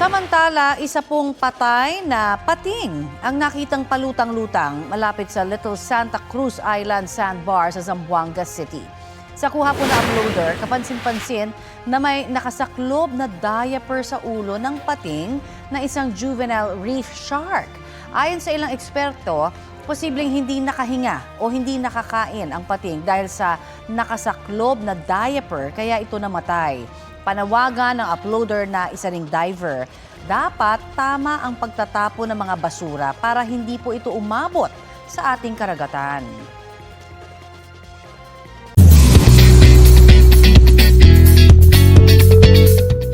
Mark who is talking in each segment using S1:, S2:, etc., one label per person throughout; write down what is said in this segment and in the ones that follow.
S1: Samantala, isa pong patay na pating ang nakitang palutang-lutang malapit sa Little Santa Cruz Island Sandbar sa Zamboanga City. Sa kuha po na uploader, kapansin-pansin na may nakasaklob na diaper sa ulo ng pating na isang juvenile reef shark. Ayon sa ilang eksperto, posibleng hindi nakahinga o hindi nakakain ang pating dahil sa nakasaklob na diaper kaya ito namatay. Panawagan ng uploader na isa ring diver, dapat tama ang pagtatapo ng mga basura para hindi po ito umabot sa ating karagatan.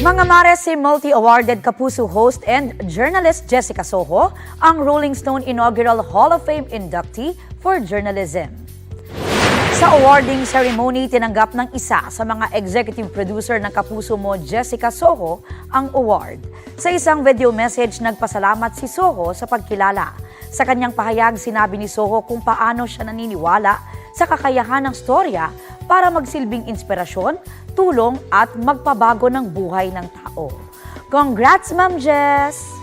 S2: Mga Mares, si multi-awarded Kapuso host and journalist Jessica Soho, ang Rolling Stone inaugural Hall of Fame inductee for journalism. Sa awarding ceremony, tinanggap ng isa sa mga executive producer ng Kapuso mo, Jessica Soho, ang award. Sa isang video message, nagpasalamat si Soho sa pagkilala. Sa kanyang pahayag, sinabi ni Soho kung paano siya naniniwala sa kakayahan ng storya para magsilbing inspirasyon, tulong at magpabago ng buhay ng tao. Congrats, Ma'am Jess!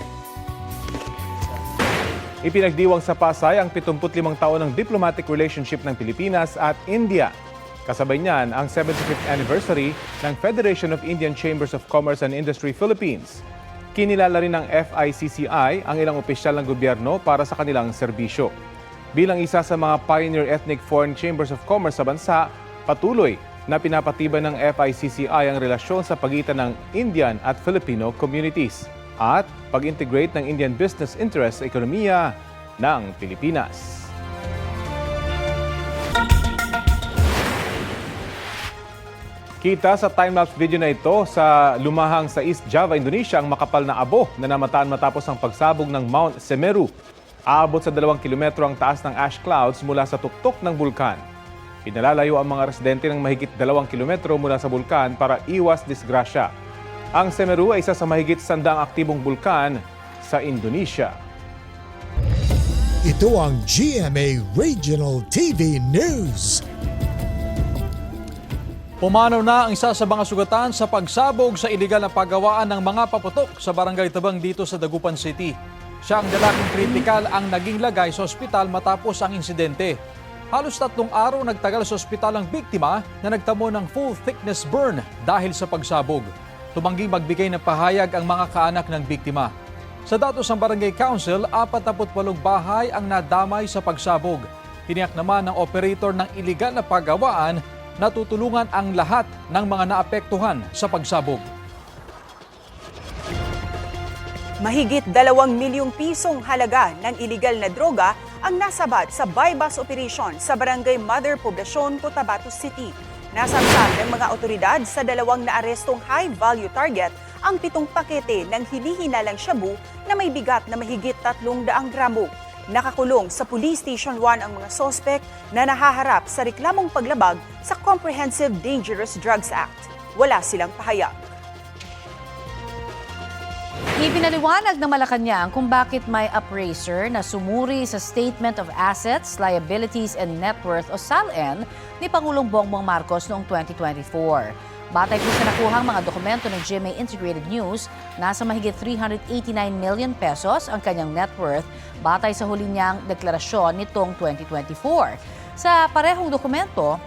S3: Ipinagdiwang sa Pasay ang 75 taon ng diplomatic relationship ng Pilipinas at India. Kasabay niyan ang 75th anniversary ng Federation of Indian Chambers of Commerce and Industry Philippines. Kinilala rin ng FICCI ang ilang opisyal ng gobyerno para sa kanilang serbisyo. Bilang isa sa mga pioneer ethnic foreign chambers of commerce sa bansa, patuloy na pinapatibay ng FICCI ang relasyon sa pagitan ng Indian at Filipino communities at pag-integrate ng Indian business interests sa ekonomiya ng Pilipinas. Kita sa time-lapse video na ito sa lumahang sa East Java, Indonesia ang makapal na abo na namataan matapos ang pagsabog ng Mount Semeru. Aabot sa dalawang kilometro ang taas ng ash clouds mula sa tuktok ng bulkan. Pinalalayo ang mga residente ng mahigit dalawang kilometro mula sa bulkan para iwas disgrasya. Ang Semeru ay isa sa mahigit sandaang aktibong bulkan sa Indonesia.
S4: Ito ang GMA Regional TV News.
S5: Pumanaw na ang isa sa mga sugatan sa pagsabog sa iligal na paggawaan ng mga paputok sa barangay Tabang dito sa Dagupan City. Siya ang lalaking kritikal ang naging lagay sa ospital matapos ang insidente. Halos tatlong araw nagtagal sa ospital ang biktima na nagtamo ng full thickness burn dahil sa pagsabog. Tumangging magbigay ng pahayag ang mga kaanak ng biktima. Sa datos ng Barangay Council, 48 bahay ang nadamay sa pagsabog. Tiniyak naman ng operator ng iligal na paggawaan na tutulungan ang lahat ng mga naapektuhan sa pagsabog.
S6: Mahigit dalawang milyong pisong halaga ng iligal na droga ang nasabat sa bypass operation sa Barangay Mother Poblacion, Cotabato City. Nasamsam ng mga otoridad sa dalawang naarestong high-value target ang pitong pakete ng hinihinalang shabu na may bigat na mahigit 300 gramo. Nakakulong sa Police Station 1 ang mga sospek na nahaharap sa reklamong paglabag sa Comprehensive Dangerous Drugs Act. Wala silang pahayag.
S1: Ipinaliwanag ng Malacanang kung bakit may appraiser na sumuri sa Statement of Assets, Liabilities and Net Worth o SALN ni Pangulong Bongbong Marcos noong 2024. Batay po sa nakuhang mga dokumento ng GMA Integrated News, nasa mahigit 389 million pesos ang kanyang net worth batay sa huli niyang deklarasyon nitong 2024. Sa parehong dokumento,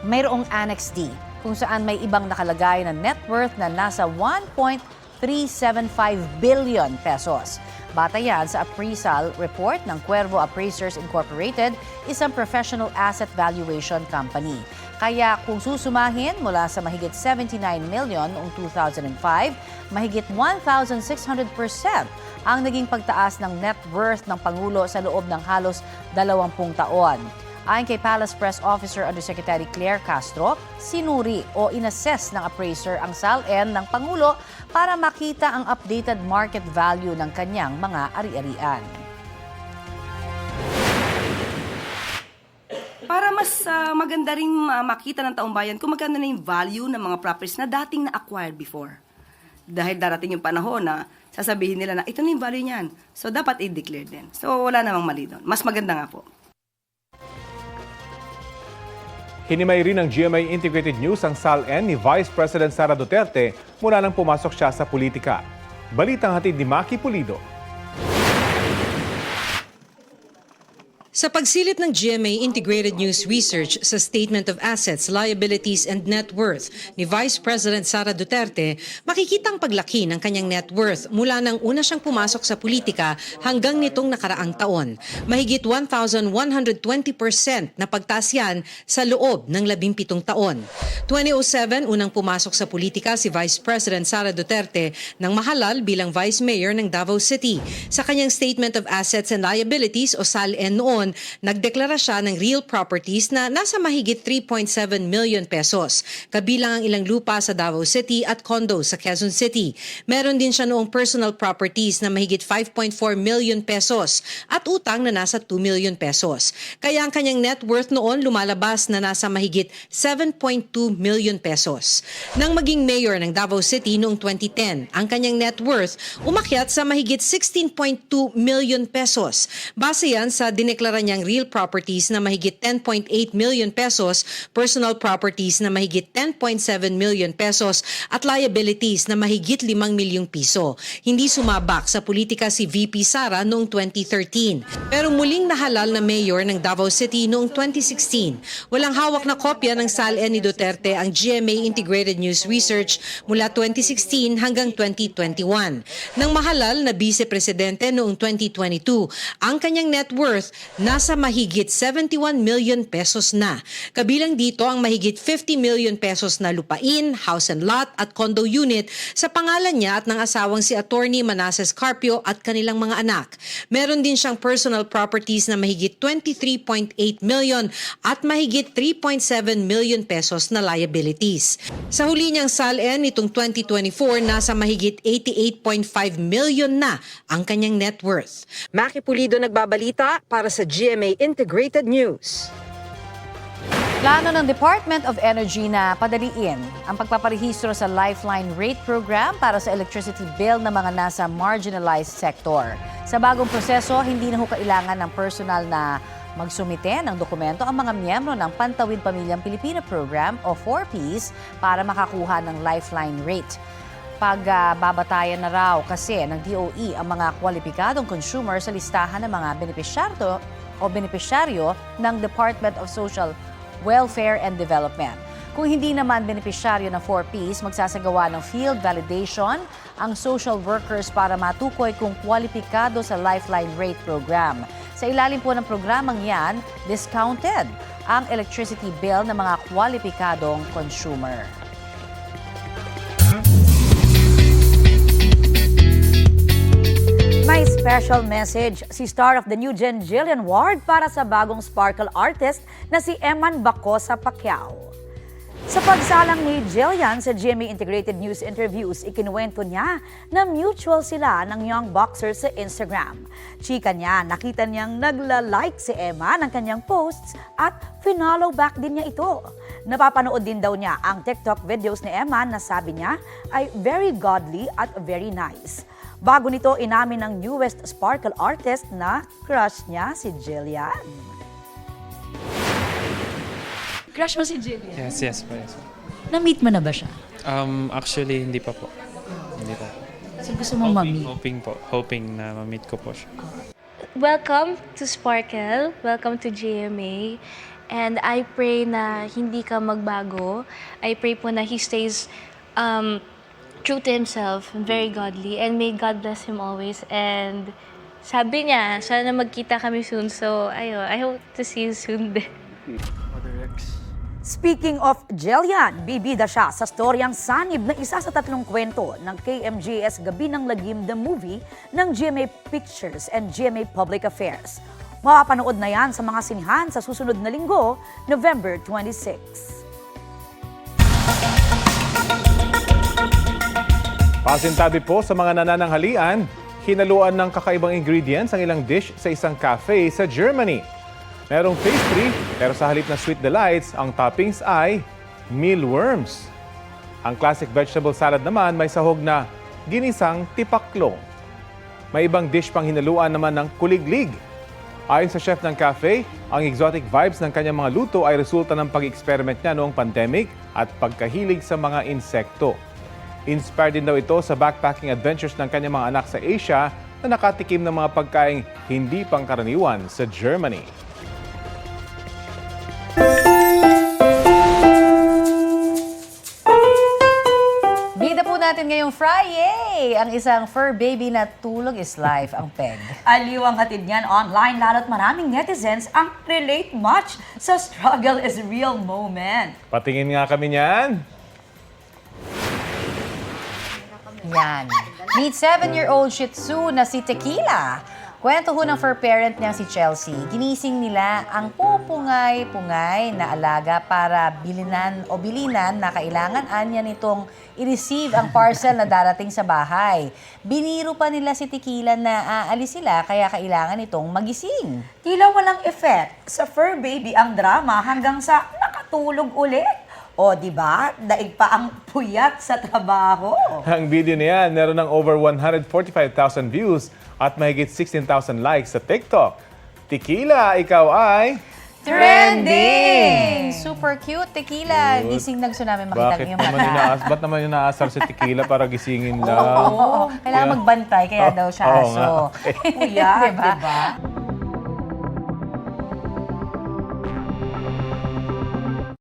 S1: mayroong Annex D kung saan may ibang nakalagay na net worth na nasa 1.375 billion pesos. Bata yan sa appraisal report ng Cuervo Appraisers Incorporated, isang professional asset valuation company. Kaya kung susumahin mula sa mahigit 79 million noong 2005, mahigit 1,600% ang naging pagtaas ng net worth ng Pangulo sa loob ng halos 20 taon. Ayon kay Palace Press Officer Undersecretary Claire Castro, sinuri o inassess ng appraiser ang SALN ng Pangulo para makita ang updated market value ng kanyang mga ari-arian.
S7: Para mas ah, maganda rin ah, makita ng taong bayan kung magkano na yung value ng mga properties na dating na-acquired before. Dahil darating yung panahon na sasabihin nila na ito na yung value niyan. So, dapat i-declare din. So, wala namang mali doon. Mas maganda nga po.
S3: Hinimay rin ng GMA Integrated News ang SALN ni Vice President Sara Duterte mula nang pumasok siya sa politika. Balitang hatid ni Maki Pulido.
S8: Sa pagsilip ng GMA Integrated News Research sa Statement of Assets, Liabilities and Net Worth ni Vice President Sara Duterte, makikita ang paglaki ng kanyang net worth mula nang una siyang pumasok sa politika hanggang nitong nakaraang taon. Mahigit 1,120% na pagtaas yan sa loob ng 17 taon. 2007, unang pumasok sa politika si Vice President Sara Duterte nang mahalal bilang Vice Mayor ng Davao City. Sa kanyang Statement of Assets and Liabilities o SALN noon, nagdeklara siya ng real properties na nasa mahigit 3.7 million pesos, kabilang ang ilang lupa sa Davao City at condo sa Quezon City. Meron din siya noong personal properties na mahigit 5.4 million pesos at utang na nasa 2 million pesos. Kaya ang kanyang net worth noon lumalabas na nasa mahigit 7.2 million pesos. Nang maging mayor ng Davao City noong 2010, ang kanyang net worth umakyat sa mahigit 16.2 million pesos. Base yan sa dineklara niyang real properties na mahigit 10.8 million pesos, personal properties na mahigit 10.7 million pesos at liabilities na mahigit 5 milyong piso. Hindi sumabak sa politika si VP Sara noong 2013. Pero muling nahalal na mayor ng Davao City noong 2016. Walang hawak na kopya ng SALN ni Duterte ang GMA Integrated News Research mula 2016 hanggang 2021. Nang mahalal na vice-presidente noong 2022, ang kanyang net worth nasa mahigit 71 million pesos na. Kabilang dito ang mahigit 50 million pesos na lupain, house and lot at condo unit sa pangalan niya at ng asawang si Attorney Manases Carpio at kanilang mga anak. Meron din siyang personal properties na mahigit 23.8 million at mahigit 3.7 million pesos na liabilities. Sa huli niyang SALN nitong 2024, nasa mahigit 88.5 million na ang kanyang net worth. Maki Pulido nagbabalita para sa GMA Integrated News.
S1: Plano ng Department of Energy na padaliin ang pagpaparehistro sa Lifeline Rate Program para sa electricity bill ng mga nasa marginalized sector. Sa bagong proseso, hindi na kailangan ng personal na magsumite ng dokumento ang mga miyembro ng Pantawid Pamilyang Pilipina Program o 4Ps para makakuha ng Lifeline Rate. Pagbabatayan na raw kasi ng DOE ang mga kwalipikadong consumer sa listahan ng mga benepisyaryo o benepisyaryo ng Department of Social Welfare and Development. Kung hindi naman benepisyaryo ng 4Ps, magsasagawa ng field validation ang social workers para matukoy kung kwalipikado sa Lifeline Rate Program. Sa ilalim po ng programang yan, discounted ang electricity bill ng mga kwalipikadong consumer.
S2: May special message si star of the new gen Jillian Ward para sa bagong sparkle artist na si Eman Bacosa Pacquiao. Sa pagsalang ni Jillian sa GMA Integrated News interviews, ikinuwento niya na mutual sila ng young boxer sa Instagram. Chika niya, nakita niyang nagla-like si Emma ng kanyang posts at finollow back din niya ito. Napapanood din daw niya ang TikTok videos ni Emma na sabi niya ay very godly at very nice. Bago nito, inamin ng newest sparkle artist na crush niya si Jillian.
S9: Crush mo si Jillian?
S10: Yes, yes po, yes. po.
S9: Na-meet mo na ba siya?
S10: Um, actually, hindi pa po. Hindi pa.
S9: So gusto mong
S10: Hoping,
S9: ma-meet?
S10: hoping po. Hoping na ma-meet ko po siya.
S11: Welcome to Sparkle. Welcome to GMA. And I pray na hindi ka magbago. I pray po na he stays um, true to himself, very godly, and may God bless him always. And sabi niya, sana magkita kami soon. So, ayo, I hope to see you soon din.
S2: Speaking of Jillian, bibida siya sa storyang sanib na isa sa tatlong kwento ng KMJS Gabi ng Lagim the Movie ng GMA Pictures and GMA Public Affairs. Mapapanood na yan sa mga sinihan sa susunod na linggo, November 26.
S3: Pasintabi po sa mga nanananghalian, hinaluan ng kakaibang ingredients ang ilang dish sa isang cafe sa Germany. Merong pastry, pero sa halip na sweet delights, ang toppings ay mealworms. Ang classic vegetable salad naman may sahog na ginisang tipaklong. May ibang dish pang hinaluan naman ng kuliglig. Ayon sa chef ng cafe, ang exotic vibes ng kanyang mga luto ay resulta ng pag-experiment niya noong pandemic at pagkahilig sa mga insekto. Inspired din daw ito sa backpacking adventures ng kanyang mga anak sa Asia na nakatikim ng mga pagkaing hindi pangkaraniwan sa Germany.
S1: Bida po natin ngayong Friday. Ang isang fur baby na tulog is life, ang peg.
S2: Aliw ang hatid niyan online lalo't maraming netizens ang relate much sa struggle is real moment.
S3: Patingin nga kami niyan.
S1: Yan. Meet 7-year-old Shih Tzu na si Tequila. Kwento ho ng fur parent niya si Chelsea. Ginising nila ang pupungay-pungay na alaga para bilinan o bilinan na kailangan anya nitong i-receive ang parcel na darating sa bahay. Biniro pa nila si Tequila na aalis sila kaya kailangan itong magising.
S2: Tila walang effect sa fur baby ang drama hanggang sa nakatulog ulit. O, di ba? Daig pa ang puyat sa trabaho.
S3: Ang video na yan, meron ng over 145,000 views at mahigit 16,000 likes sa TikTok. Tequila, ikaw ay...
S1: Trending! Super cute, Tequila. Gising na gusto namin makita
S3: Bakit
S1: yung
S3: naman
S1: mata.
S3: inaas, ba't naman yung naasar si Tequila para gisingin lang?
S1: Oo, kailangan magbantay, kaya daw siya
S3: Oo
S1: aso.
S3: nga.
S2: Puyat,
S1: Diba?
S2: di ba?